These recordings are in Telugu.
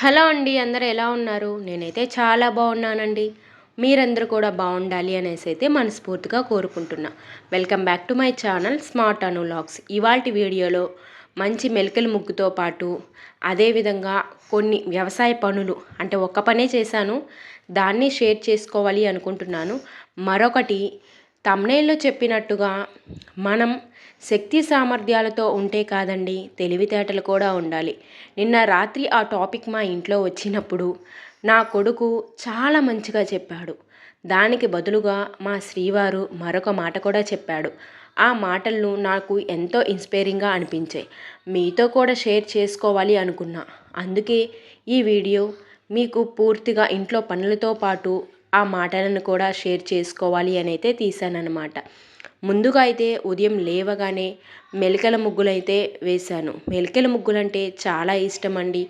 హలో అండి అందరు ఎలా ఉన్నారు? నేనైతే చాలా బాగున్నానండి. మీరందరూ కూడా బాగుండాలి అనేసి అయితే మనస్ఫూర్తిగా కోరుకుంటున్నా. Welcome back to my channel smart Anu logs ఇవాళ వీడియోలో మంచి మెలికల ముగ్గుతో పాటు అదేవిధంగా కొన్ని వ్యవసాయ పనులు అంటే ఒక్క పనే చేశాను దాన్ని షేర్ చేసుకోవాలి అనుకుంటున్నాను. మరొకటి తమ్నేల్లో చెప్పినట్టుగా మనం శక్తి సామర్థ్యాలతో ఉంటే కాదండి తెలివితేటలు కూడా ఉండాలి. నిన్న రాత్రి ఆ టాపిక్ మా ఇంట్లో వచ్చినప్పుడు నా కొడుకు చాలా మంచిగా చెప్పాడు. దానికి బదులుగా మా శ్రీవారు మరొక మాట కూడా చెప్పాడు. ఆ మాటలను నాకు ఎంతో ఇన్స్పైరింగ్గా అనిపించాయి. మీతో కూడా షేర్ చేసుకోవాలి అనుకున్నా. అందుకే ఈ వీడియో మీకు పూర్తిగా ఇంట్లో పనులతో పాటు ఆ మాటలను కూడా షేర్ చేసుకోవాలి అని అయితే తీశానన్నమాట. ముందుగా అయితే ఉదయం లేవగానే మెలికల ముగ్గులైతే వేశాను. మెలికల ముగ్గులంటే చాలా ఇష్టం అండి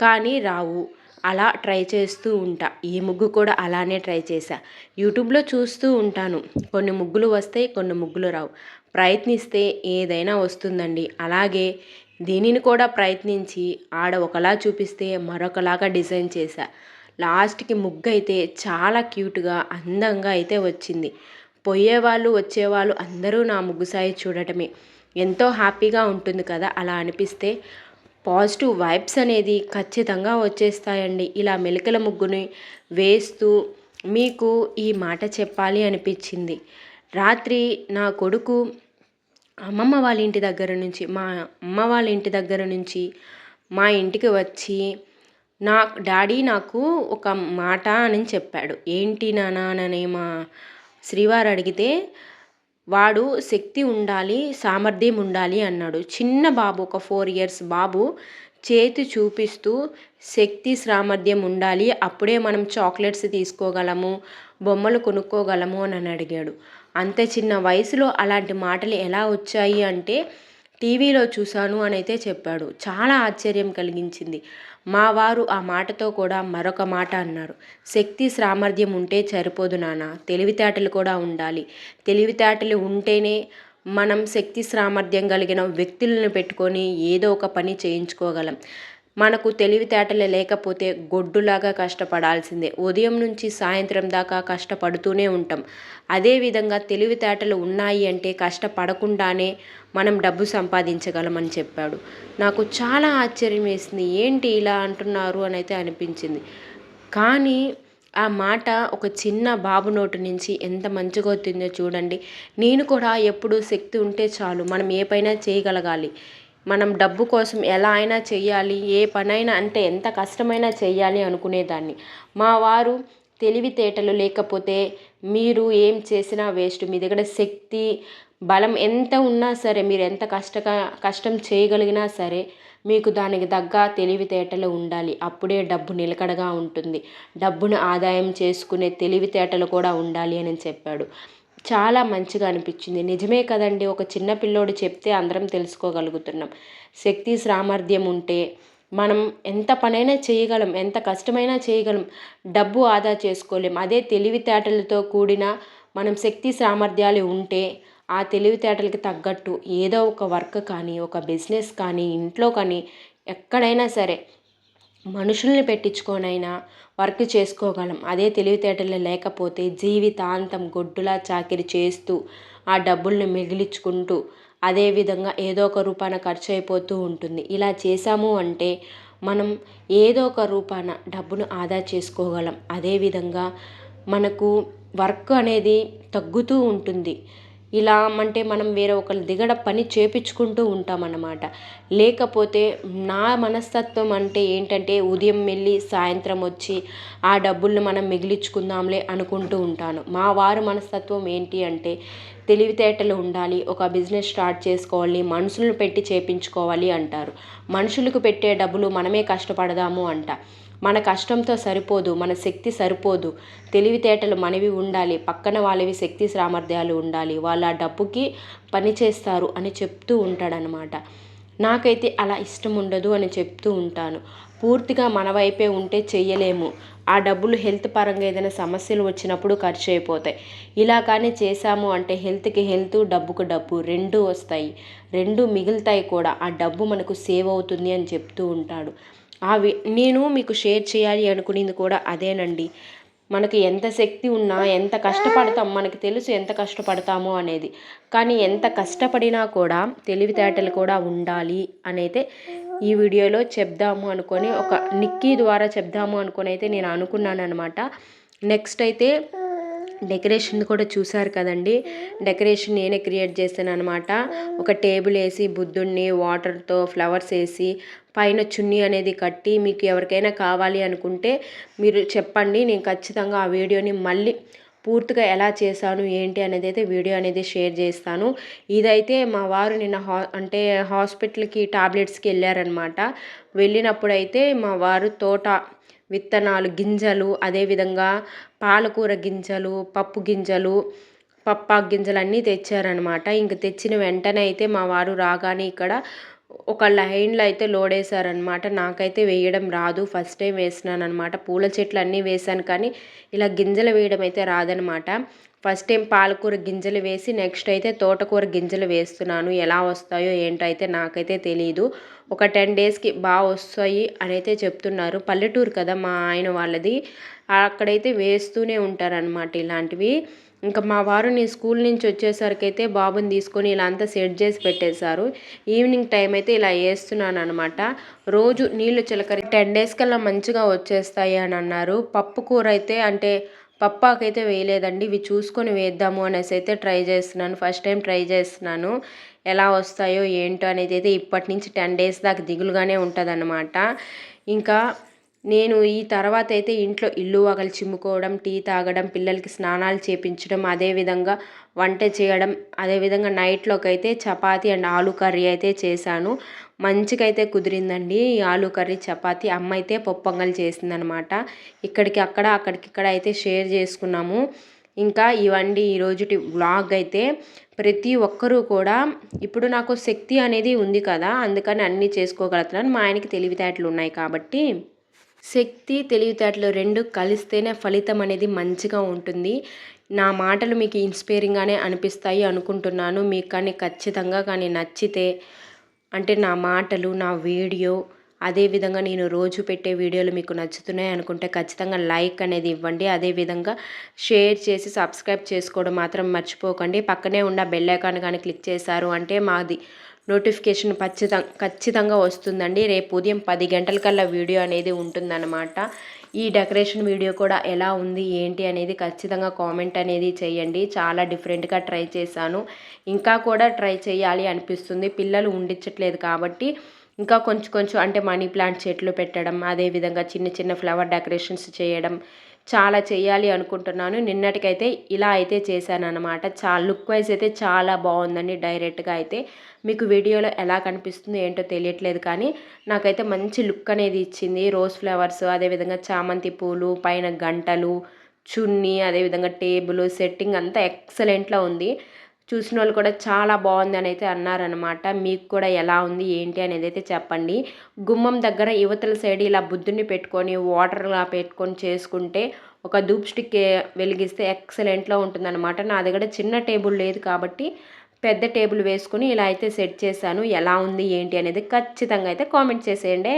కానీ రావు అలా ట్రై చేస్తూ ఉంటా. ఈ ముగ్గు కూడా అలానే ట్రై చేశా. యూట్యూబ్లో చూస్తూ ఉంటాను. కొన్ని ముగ్గులు వస్తాయి కొన్ని ముగ్గులు రావు. ప్రయత్నిస్తే ఏదైనా వస్తుందండి. అలాగే దీనిని కూడా ప్రయత్నించి ఆడ ఒకలా చూపిస్తే మరొకలాగా డిజైన్ చేశా. లాస్ట్కి ముగ్గు అయితే చాలా క్యూట్గా అందంగా అయితే వచ్చింది. పోయేవాళ్ళు వచ్చేవాళ్ళు అందరూ నా ముగ్గు సాయి చూడటమే. ఎంతో హ్యాపీగా ఉంటుంది కదా అలా అనిపిస్తే. పాజిటివ్ వైబ్స్ అనేది ఖచ్చితంగా వచ్చేస్తాయండి. ఇలా మెలికల ముగ్గుని వేస్తూ మీకు ఈ మాట చెప్పాలి అనిపించింది. రాత్రి నా కొడుకు అమ్మమ్మ వాళ్ళ ఇంటి దగ్గర నుంచి మా అమ్మ వాళ్ళ ఇంటి దగ్గర నుంచి మా ఇంటికి వచ్చి నా డాడీ నాకు ఒక మాట అని చెప్పాడు. ఏంటి నాన్న అని మా శ్రీవారు అడిగితే వాడు శక్తి ఉండాలి సామర్థ్యం ఉండాలి అన్నాడు. చిన్న బాబు ఒక ఫోర్ ఇయర్స్ బాబు చేతి చూపిస్తూ శక్తి సామర్థ్యం ఉండాలి అప్పుడే మనం చాక్లెట్స్ తీసుకోగలము బొమ్మలు కొనుక్కోగలము అని అడిగాడు. అంత చిన్న వయసులో అలాంటి మాటలు ఎలా వచ్చాయి అంటే టీవీలో చూశాను అని అయితే చెప్పాడు. చాలా ఆశ్చర్యం కలిగించింది. మా వారు ఆ మాటతో కూడా మరొక మాట అన్నారు. శక్తి సామర్థ్యం ఉంటే సరిపోదు నాన్న. తెలివితేటలు కూడా ఉండాలి. తెలివితేటలు ఉంటేనే మనం శక్తి సామర్థ్యం కలిగిన వ్యక్తులను పెట్టుకొని ఏదో ఒక పని చేయించుకోగలం. మనకు తెలివితేటలు లేకపోతే గొడ్డులాగా కష్టపడాల్సిందే. ఉదయం నుంచి సాయంత్రం దాకా కష్టపడుతూనే ఉంటాం. అదేవిధంగా తెలివితేటలు ఉన్నాయి అంటే కష్టపడకుండానే మనం డబ్బు సంపాదించగలమని చెప్పాడు. నాకు చాలా ఆశ్చర్యం వేసింది. ఏంటి ఇలా అంటున్నారు అని అయితే అనిపించింది. కానీ ఆ మాట ఒక చిన్న బాబు నోటి నుంచి ఎంత మంచిగా వచ్చిందో చూడండి. నేను కూడా ఎప్పుడు శక్తి ఉంటే చాలు. మనం ఏ పైన చేయగలగాలి? మనం డబ్బు కోసం ఎలా అయినా చెయ్యాలి ఏ పనైనా అంటే ఎంత కష్టమైనా చెయ్యాలి అనుకునేదాన్ని. మా వారు తెలివితేటలు లేకపోతే మీరు ఏం చేసినా వేస్ట్. మీ దగ్గర శక్తి బలం ఎంత ఉన్నా సరే మీరు ఎంత కష్ట కష్టం చేయగలిగినా సరే మీకు దానికి తగ్గ తెలివితేటలు ఉండాలి. అప్పుడే డబ్బు నిలకడగా ఉంటుంది. డబ్బును ఆదాయం చేసుకునే తెలివితేటలు కూడా ఉండాలి అని చెప్పాడు. చాలా మంచిగా అనిపించింది. నిజమే కదండి ఒక చిన్న పిల్లోడు చెప్తే అందరం తెలుసుకోగలుగుతున్నాం. శక్తి సామర్థ్యం ఉంటే మనం ఎంత పనైనా చేయగలం ఎంత కష్టమైనా చేయగలం డబ్బు ఆదా చేసుకోలేం. అదే తెలివితేటలతో కూడిన మనం శక్తి సామర్థ్యాలు ఉంటే ఆ తెలివితేటలకి తగ్గట్టు ఏదో ఒక వర్క్ కానీ ఒక బిజినెస్ కానీ ఇంట్లో కానీ ఎక్కడైనా సరే మనుషుల్ని పెట్టించుకోనైనా వర్క్ చేసుకోగలం. అదే తెలివితేటలు లేకపోతే జీవితాంతం గొడ్డులా చాకిరి చేస్తూ ఆ డబ్బుల్ని మిగిలించుకుంటూ అదేవిధంగా ఏదో ఒక రూపాన ఖర్చు అయిపోతూ ఉంటుంది. ఇలా చేశాము అంటే మనం ఏదో ఒక రూపాన డబ్బును ఆదా చేసుకోగలం. అదేవిధంగా మనకు వర్క్ అనేది తగ్గుతూ ఉంటుంది. ఇలా అంటే మనం వేరే ఒకరి దిగడ పని చేపించుకుంటూ ఉంటామన్నమాట. లేకపోతే నా మనస్తత్వం అంటే ఏంటంటే ఉదయం వెళ్ళి సాయంత్రం వచ్చి ఆ డబ్బుల్ని మనం మిగిలించుకుందాంలే అనుకుంటూ ఉంటాను. మా వారి మనస్తత్వం ఏంటి అంటే తెలివితేటలు ఉండాలి ఒక బిజినెస్ స్టార్ట్ చేసుకోవాలి మనుషులను పెట్టి చేపించుకోవాలి అంటారు. మనుషులకు పెట్టే డబ్బులు మనమే కష్టపడదాము అంట. మన కష్టంతో సరిపోదు మన శక్తి సరిపోదు. తెలివితేటలు మనవి ఉండాలి పక్కన వాళ్ళవి శక్తి సామర్థ్యాలు ఉండాలి. వాళ్ళు ఆ డబ్బుకి పని చేస్తారు అని చెప్తూ ఉంటాడనమాట నాకైతే అలా ఇష్టం ఉండదు అని చెప్తూ ఉంటాను. పూర్తిగా మన వైపే ఉంటే చెయ్యలేము. ఆ డబ్బులు హెల్త్ పరంగా ఏదైనా సమస్యలు వచ్చినప్పుడు ఖర్చు అయిపోతాయి. ఇలా కానీ చేశాము అంటే హెల్త్కి హెల్త్ డబ్బుకు డబ్బు రెండు వస్తాయి. రెండు మిగులుతాయి కూడా. ఆ డబ్బు మనకు సేవ్ అవుతుంది అని చెప్తూ ఉంటాడు. ఆ వి నేను మీకు షేర్ చేయాలి అనుకునేది కూడా అదేనండి. మనకి ఎంత శక్తి ఉన్నా ఎంత కష్టపడతాం మనకి తెలుసు ఎంత కష్టపడతామో అనేది. కానీ ఎంత కష్టపడినా కూడా తెలివితేటలు కూడా ఉండాలి అనైతే ఈ వీడియోలో చెప్దాము అనుకొని ఒక నిక్కీ ద్వారా చెప్దాము అనుకొని అయితే నేను అనుకున్నాను అనమాట నెక్స్ట్ అయితే డెకరేషన్ కూడా చూసారు కదండి. డెకరేషన్ నేనే క్రియేట్ చేశాను అనమాట ఒక టేబుల్ వేసి బుద్ధుడిని వాటర్తో ఫ్లవర్స్ వేసి పైన చున్నీ అనేది కట్టి మీకు ఎవరికైనా కావాలి అనుకుంటే మీరు చెప్పండి. నేను ఖచ్చితంగా ఆ వీడియోని మళ్ళీ పూర్తిగా ఎలా చేశాను ఏంటి అనేది అయితే వీడియో అనేది షేర్ చేస్తాను. ఇదైతే మా వారు నిన్న హా అంటే హాస్పిటల్కి టాబ్లెట్స్కి వెళ్ళారనమాట వెళ్ళినప్పుడు అయితే మా వారు తోట విత్తనాలు గింజలు అదేవిధంగా పాలకూర గింజలు పప్పు గింజలు పప్పాకు గింజలు అన్నీ తెచ్చారనమాట ఇంక తెచ్చిన వెంటనే అయితే మా వారు రాగానే ఇక్కడ ఒక లైన్లో అయితే లోడ్ వేసారనమాట నాకైతే వేయడం రాదు. ఫస్ట్ టైం వేసినాను అనమాట పూల చెట్లు అన్నీ వేసాను కానీ ఇలా గింజలు వేయడం అయితే రాదనమాట ఫస్ట్ టైం పాలకూర గింజలు వేసి నెక్స్ట్ అయితే తోటకూర గింజలు వేస్తున్నాను. ఎలా వస్తాయో ఏంటో అయితే నాకైతే తెలియదు ఒక టెన్ డేస్కి బాగా వస్తాయి అని అయితే చెప్తున్నారు. పల్లెటూరు కదా మా ఆయన వాళ్ళది. అక్కడైతే వేస్తూనే ఉంటారనమాట ఇలాంటివి. ఇంకా మా వారు నీ స్కూల్ నుంచి వచ్చేసరికి అయితే బాబుని తీసుకొని ఇలా అంతా సెట్ చేసి పెట్టేశారు. ఈవినింగ్ టైం అయితే ఇలా వేస్తున్నాను అనమాట రోజు నీళ్ళు చిలకరి టెన్ డేస్ కల్లా మంచిగా వచ్చేస్తాయి అని అన్నారు. పప్పు కూర అయితే అంటే పప్పాకైతే వేయలేదండి. ఇవి చూసుకొని వేద్దాము అనేసి అయితే ట్రై చేస్తున్నాను. ఫస్ట్ టైం ట్రై చేస్తున్నాను. ఎలా వస్తాయో ఏంటో అనేది అయితే ఇప్పటి నుంచి టెన్ డేస్ దాకా దిగులుగానే ఉంటుంది ఇంకా నేను ఈ తర్వాత అయితే ఇంట్లో ఇల్లు వగలు చిమ్ముకోవడం టీ తాగడం పిల్లలకి స్నానాలు చేపించడం అదేవిధంగా వంట చేయడం అదేవిధంగా నైట్లోకి అయితే చపాతి అండ్ ఆలు కర్రీ అయితే చేశాను. మంచిగా అయితే కుదిరిందండి ఈ ఆలు కర్రీ చపాతి. అమ్మ అయితే పొప్పొంగలు చేసిందనమాట. ఇక్కడికి అక్కడ అక్కడికి ఇక్కడ అయితే షేర్ చేసుకున్నాము. ఇంకా ఇవండి ఈరోజుటి వ్లాగ్ అయితే ప్రతి ఒక్కరూ కూడా ఇప్పుడు నాకు శక్తి అనేది ఉంది కదా అందుకని అన్నీ చేసుకోగలుగుతున్నాను. మా ఆయనకి తెలివితేటలు ఉన్నాయి కాబట్టి. శక్తి తెలివితేటలు రెండు కలిస్తేనే ఫలితం అనేది మంచిగా ఉంటుంది. నా మాటలు మీకు ఇన్స్పైరింగ్గానే అనిపిస్తాయి అనుకుంటున్నాను. మీకు కానీ ఖచ్చితంగా కానీ నచ్చితే అంటే నా మాటలు నా వీడియో అదేవిధంగా నేను రోజు పెట్టే వీడియోలు మీకు నచ్చుతున్నాయి అనుకుంటే ఖచ్చితంగా లైక్ అనేది ఇవ్వండి. అదేవిధంగా షేర్ చేసి సబ్స్క్రైబ్ చేసుకోవడం మాత్రం మర్చిపోకండి. పక్కనే ఉన్న బెల్ ఐకాన్ కానీ క్లిక్ చేశారు అంటే మాది నోటిఫికేషన్ ఖచ్చితంగా ఖచ్చితంగా వస్తుందండి. రేపు ఉదయం పది గంటలకల్లా వీడియో అనేది ఉంటుందన్నమాట. ఈ డెకరేషన్ వీడియో కూడా ఎలా ఉంది ఏంటి అనేది ఖచ్చితంగా కామెంట్ అనేది చేయండి. చాలా డిఫరెంట్గా ట్రై చేశాను. ఇంకా కూడా ట్రై చేయాలి అనిపిస్తుంది. పిల్లలు ఉండించట్లేదు కాబట్టి ఇంకా కొంచెం కొంచెం అంటే మనీ ప్లాంట్ చెట్లు పెట్టడం అదేవిధంగా చిన్న చిన్న ఫ్లవర్ డెకరేషన్స్ చేయడం చాలా చేయాలి అనుకుంటున్నాను. నిన్నటికైతే ఇలా అయితే చేశాను అనమాట చాలా లుక్ వైజ్ అయితే చాలా బాగుందండి డైరెక్ట్గా అయితే. మీకు వీడియోలో ఎలా కనిపిస్తుందో ఏంటో తెలియట్లేదు కానీ నాకైతే మంచి లుక్ అనేది ఇచ్చింది. రోజ్ ఫ్లవర్స్ అదేవిధంగా చామంతి పూలు పైన గంటలు చున్నీ అదేవిధంగా టేబుల్ సెట్టింగ్ అంతా ఎక్సలెంట్లో ఉంది. చూసిన వాళ్ళు కూడా చాలా బాగుంది అని అయితే అన్నారనమాట మీకు కూడా ఎలా ఉంది ఏంటి అనేది అయితే చెప్పండి. గుమ్మం దగ్గర యువతల సైడ్ ఇలా బుద్ధుని పెట్టుకొని వాటర్లా పెట్టుకొని చేసుకుంటే ఒక ధూప్ స్టిక్ వెలిగిస్తే ఎక్సలెంట్లో ఉంటుందన్నమాట. నా దగ్గర చిన్న టేబుల్ లేదు కాబట్టి పెద్ద టేబుల్ వేసుకుని ఇలా అయితే సెట్ చేశాను. ఎలా ఉంది ఏంటి అనేది ఖచ్చితంగా అయితే కామెంట్ చేసేయండి.